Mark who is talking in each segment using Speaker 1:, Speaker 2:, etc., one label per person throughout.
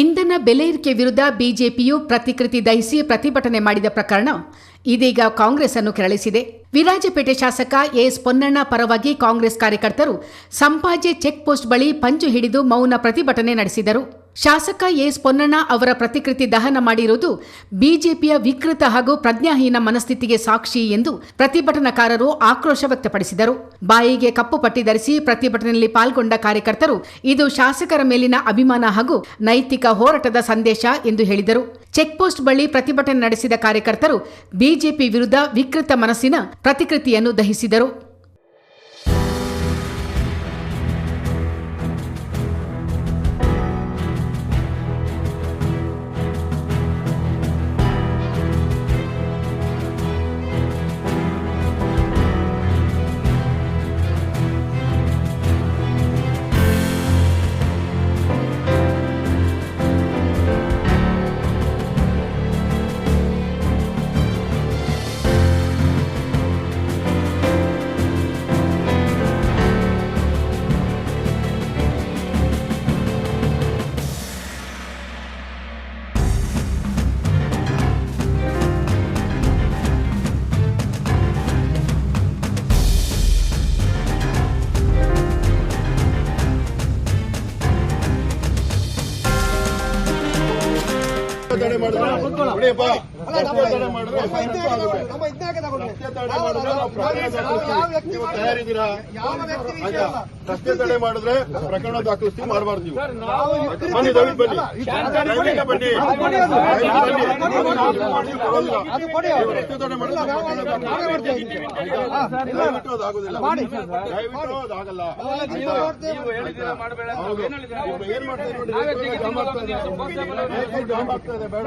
Speaker 1: ಇಂಧನ ಬೆಲೆ ಏರಿಕೆ ವಿರುದ್ಧ ಬಿಜೆಪಿಯು ಪ್ರತಿಕೃತಿ ದಹಿಸಿ ಪ್ರತಿಭಟನೆ ಮಾಡಿದ ಪ್ರಕರಣ ಇದೀಗ ಕಾಂಗ್ರೆಸ್ ಅನ್ನು ಕೆರಳಿಸಿದೆ. ವಿರಾಜಪೇಟೆ ಶಾಸಕ ಎಸ್ ಪೊನ್ನಣ್ಣ ಪರವಾಗಿ ಕಾಂಗ್ರೆಸ್ ಕಾರ್ಯಕರ್ತರು ಸಂಪಾಜೆ ಚೆಕ್ ಪೋಸ್ಟ್ ಬಳಿ ಪಂಜು ಹಿಡಿದು ಮೌನ ಪ್ರತಿಭಟನೆ ನಡೆಸಿದರು. ಶಾಸಕ ಎಸ್ ಪೊನ್ನಣ್ಣ ಅವರ ಪ್ರತಿಕೃತಿ ದಹನ ಮಾಡಿರುವುದು ಬಿಜೆಪಿಯ ವಿಕೃತ ಹಾಗೂ ಪ್ರಜ್ಞಾಹೀನ ಮನಸ್ಥಿತಿಗೆ ಸಾಕ್ಷಿ ಎಂದು ಪ್ರತಿಭಟನಾಕಾರರು ಆಕ್ರೋಶ ವ್ಯಕ್ತಪಡಿಸಿದರು. ಬಾಯಿಗೆ ಕಪ್ಪು ಪಟ್ಟಿ ಧರಿಸಿ ಪ್ರತಿಭಟನೆಯಲ್ಲಿ ಪಾಲ್ಗೊಂಡ ಕಾರ್ಯಕರ್ತರು ಇದು ಶಾಸಕರ ಮೇಲಿನ ಅಭಿಮಾನ ಹಾಗೂ ನೈತಿಕ ಹೋರಾಟದ ಸಂದೇಶ ಎಂದು ಹೇಳಿದರು. ಚೆಕ್ ಪೋಸ್ಟ್ ಬಳಿ ಪ್ರತಿಭಟನೆ ನಡೆಸಿದ ಕಾರ್ಯಕರ್ತರು ಬಿಜೆಪಿ ವಿರುದ್ಧ ವಿಕೃತ ಮನಸ್ಸಿನ ಪ್ರತಿಕೃತಿಯನ್ನು ದಹಿಸಿದರು.
Speaker 2: ತಡೆ ತಯಾರಿದ್ದೀರಾ ರಸ್ತೆ ತಡೆ ಮಾಡಿದ್ರೆ ಪ್ರಕರಣ ದಾಖಲಿಸ್ತೀವಿ ಮಾಡಬಾರ್ದು ನೀವು ಬನ್ನಿ ದಯವಿಟ್ಟು ಬನ್ನಿ ಬನ್ನಿ. ರಸ್ತೆ ತಡೆ ಮಾಡಿದ್ರೆ. ದಯವಿಟ್ಟು ಅದಾಗೋದಿಲ್ಲ. ದಯವಿಟ್ಟು ಅದಾಗಲ್ಲ ಏನ್ ಇದೆ ಬೇಡ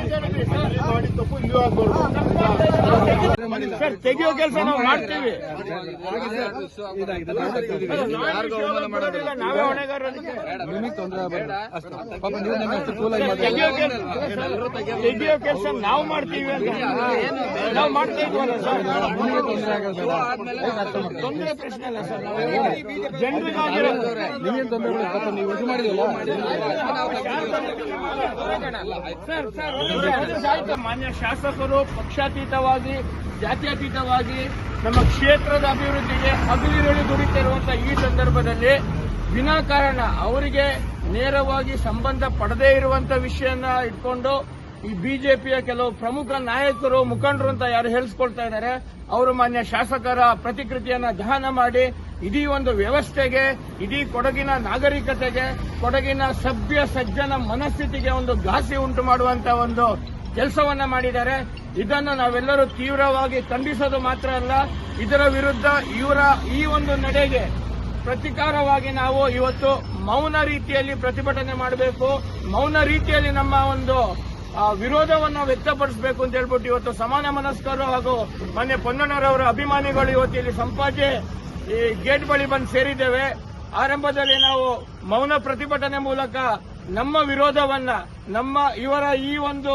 Speaker 3: ಸರ್, ತೆಗಿಯೋ ಕೆಲಸ ನಾವು ಮಾಡ್ತೀವಿ ನಾವೇ ಹೊಣೆಗಾರ ಅದಕ್ಕೆ. ತೆಗಿಯೋ ಕೆಲ್ಸ- ನಾವು ಮಾಡ್ತೀವಿ ನಾವು ಮಾಡ್ತಾ ಇದ್ವಲ್ಲ ಸರ್ ತೊಂದರೆ ಪ್ರಶ್ನೆ ಇಲ್ಲ ಸರ್ ಜನರಿಗಾಗಿರೋ ಸರ್ ಸರ್. ಮಾನ್ಯ ಶಾಸಕರು ಪಕ್ಷಾತೀತವಾಗಿ ಜಾತ್ಯತೀತವಾಗಿ ನಮ್ಮ ಕ್ಷೇತ್ರದ ಅಭಿವೃದ್ಧಿಗೆ ಹಗಲಿರುಳಿ ದುಡಿತಿರುವಂತಹ ಈ ಸಂದರ್ಭದಲ್ಲಿ ವಿನಾಕಾರಣ ಅವರಿಗೆ ನೇರವಾಗಿ ಸಂಬಂಧ ಪಡದೇ ಇರುವಂತಹ ವಿಷಯನ ಇಟ್ಕೊಂಡು ಈ ಬಿಜೆಪಿಯ ಕೆಲವು ಪ್ರಮುಖ ನಾಯಕರು ಮುಖಂಡರು ಅಂತ ಯಾರು ಹೇಳಿಸ್ಕೊಳ್ತಾ ಇದ್ದಾರೆ ಅವರು ಮಾನ್ಯ ಶಾಸಕರ ಪ್ರತಿಕೃತಿಯನ್ನು ದಹನ ಮಾಡಿ ಇಡೀ ಒಂದು ವ್ಯವಸ್ಥೆಗೆ, ಇಡೀ ಕೊಡಗಿನ ನಾಗರಿಕತೆಗೆ, ಕೊಡಗಿನ ಸಭ್ಯ ಸಜ್ಜನ ಮನಸ್ಥಿತಿಗೆ ಒಂದು ಘಾಸಿ ಉಂಟು ಮಾಡುವಂತ ಒಂದು ಕೆಲಸವನ್ನ ಮಾಡಿದ್ದಾರೆ. ಇದನ್ನು ನಾವೆಲ್ಲರೂ ತೀವ್ರವಾಗಿ ಖಂಡಿಸೋದು ಮಾತ್ರ ಅಲ್ಲ, ಇದರ ವಿರುದ್ಧ ಇವರ ಈ ಒಂದು ನಡೆಗೆ ಪ್ರತಿಕಾರವಾಗಿ ನಾವು ಇವತ್ತು ಮೌನ ರೀತಿಯಲ್ಲಿ ಪ್ರತಿಭಟನೆ ಮಾಡಬೇಕು. ಮೌನ ರೀತಿಯಲ್ಲಿ ನಮ್ಮ ಒಂದು ವಿರೋಧವನ್ನು ವ್ಯಕ್ತಪಡಿಸಬೇಕು ಅಂತ ಹೇಳ್ಬಿಟ್ಟು ಇವತ್ತು ಸಮಾನ ಮನಸ್ಕರು ಹಾಗೂ ಮೊನ್ನೆ ಪೊನ್ನಣ್ಣರವರ ಅಭಿಮಾನಿಗಳು ಇವತ್ತು ಇಲ್ಲಿ ಸಂಪಾಜೆ ಈ ಗೇಟ್ ಬಳಿ ಬಂದು ಸೇರಿದ್ದೇವೆ. ಆರಂಭದಲ್ಲಿ ನಾವು ಮೌನ ಪ್ರತಿಭಟನೆ ಮೂಲಕ ನಮ್ಮ ವಿರೋಧವನ್ನ, ನಮ್ಮ ಇವರ ಈ ಒಂದು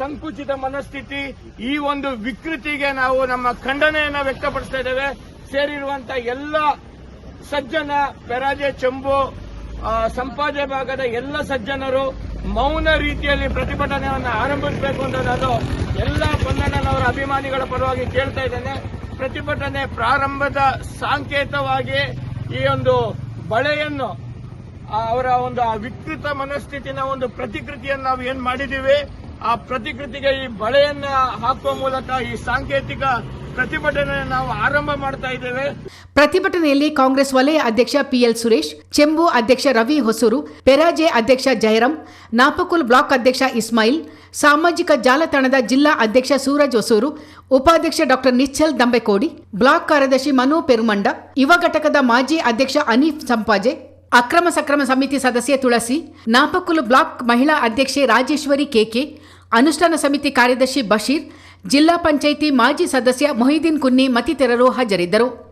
Speaker 3: ಸಂಕುಚಿತ ಮನಸ್ಥಿತಿ, ಈ ಒಂದು ವಿಕೃತಿಗೆ ನಾವು ನಮ್ಮ ಖಂಡನೆಯನ್ನ ವ್ಯಕ್ತಪಡಿಸ್ತಾ ಇದ್ದೇವೆ. ಸೇರಿರುವಂತ ಎಲ್ಲ ಸಜ್ಜನ ಪೆರಾಜೆ ಚೆಂಬು ಸಂಪಾಜೆ ಭಾಗದ ಎಲ್ಲ ಸಜ್ಜನರು ಮೌನ ರೀತಿಯಲ್ಲಿ ಪ್ರತಿಭಟನೆಯನ್ನು ಆರಂಭಿಸಬೇಕು ಅಂತ ನಾನು ಎಲ್ಲ ಪೊನ್ನಣ್ಣನವರ ಅಭಿಮಾನಿಗಳ ಪರವಾಗಿ ಕೇಳ್ತಾ ಇದ್ದೇನೆ. ಪ್ರತಿಭಟನೆ ಪ್ರಾರಂಭದ ಸಾಂಕೇತವಾಗಿ ಈ ಒಂದು ಬಳೆಯನ್ನು ಅವರ ಒಂದು ಆ ವಿಕೃತ ಮನಸ್ಥಿತಿನ ಒಂದು ಪ್ರತಿಕೃತಿಯನ್ನು ನಾವು ಏನ್ ಮಾಡಿದೀವಿ, ಆ ಪ್ರತಿಕೃತಿಗೆ ಈ ಬಳೆಯನ್ನ ಹಾಕುವ ಮೂಲಕ ಈ ಸಾಂಕೇತಿಕ ಪ್ರತಿಭಟನೆ ನಾವು ಆರಂಭ ಮಾಡ್ತಾ ಇದ್ದೇವೆ.
Speaker 1: ಪ್ರತಿಭಟನೆಯಲ್ಲಿ ಕಾಂಗ್ರೆಸ್ ವಲಯ ಅಧ್ಯಕ್ಷ ಪಿಎಲ್ ಸುರೇಶ್, ಚೆಂಬು ಅಧ್ಯಕ್ಷ ರವಿ ಹೊಸೂರು, ಪೆರಾಜೆ ಅಧ್ಯಕ್ಷ ಜಯರಾಮ್, ನಾಪಕುಲ್ ಬ್ಲಾಕ್ ಅಧ್ಯಕ್ಷ ಇಸ್ಮಾಯಿಲ್, ಸಾಮಾಜಿಕ ಜಾಲತಾಣದ ಜಿಲ್ಲಾ ಅಧ್ಯಕ್ಷ ಸೂರಜ್ ಹೊಸೂರು, ಉಪಾಧ್ಯಕ್ಷ ಡಾಕ್ಟರ್ ನಿಶ್ಚಲ್ ದಂಬೆಕೋಡಿ, ಬ್ಲಾಕ್ ಕಾರ್ಯದರ್ಶಿ ಮನು ಪೆರುಮಂಡ, ಯುವ ಘಟಕದ ಮಾಜಿ ಅಧ್ಯಕ್ಷ ಅನೀಫ್ ಸಂಪಾಜೆ, ಅಕ್ರಮ ಸಕ್ರಮ ಸಮಿತಿ ಸದಸ್ಯೆ ತುಳಸಿ, ನಾಪಕುಲ್ ಬ್ಲಾಕ್ ಮಹಿಳಾ ಅಧ್ಯಕ್ಷೆ ರಾಜೇಶ್ವರಿ ಕೆಕೆ ಅನುಷ್ಠಾನ ಸಮಿತಿ ಕಾರ್ಯದರ್ಶಿ ಬಶೀರ್ ಜಿಲ್ಲಾ ಪಂಚಾಯಿತಿ ಮಾಜಿ ಸದಸ್ಯ ಮೊಹಿದೀನ್ ಕುನ್ನಿ ಮತ್ತಿತರರು ಹಾಜರಿದ್ದರು.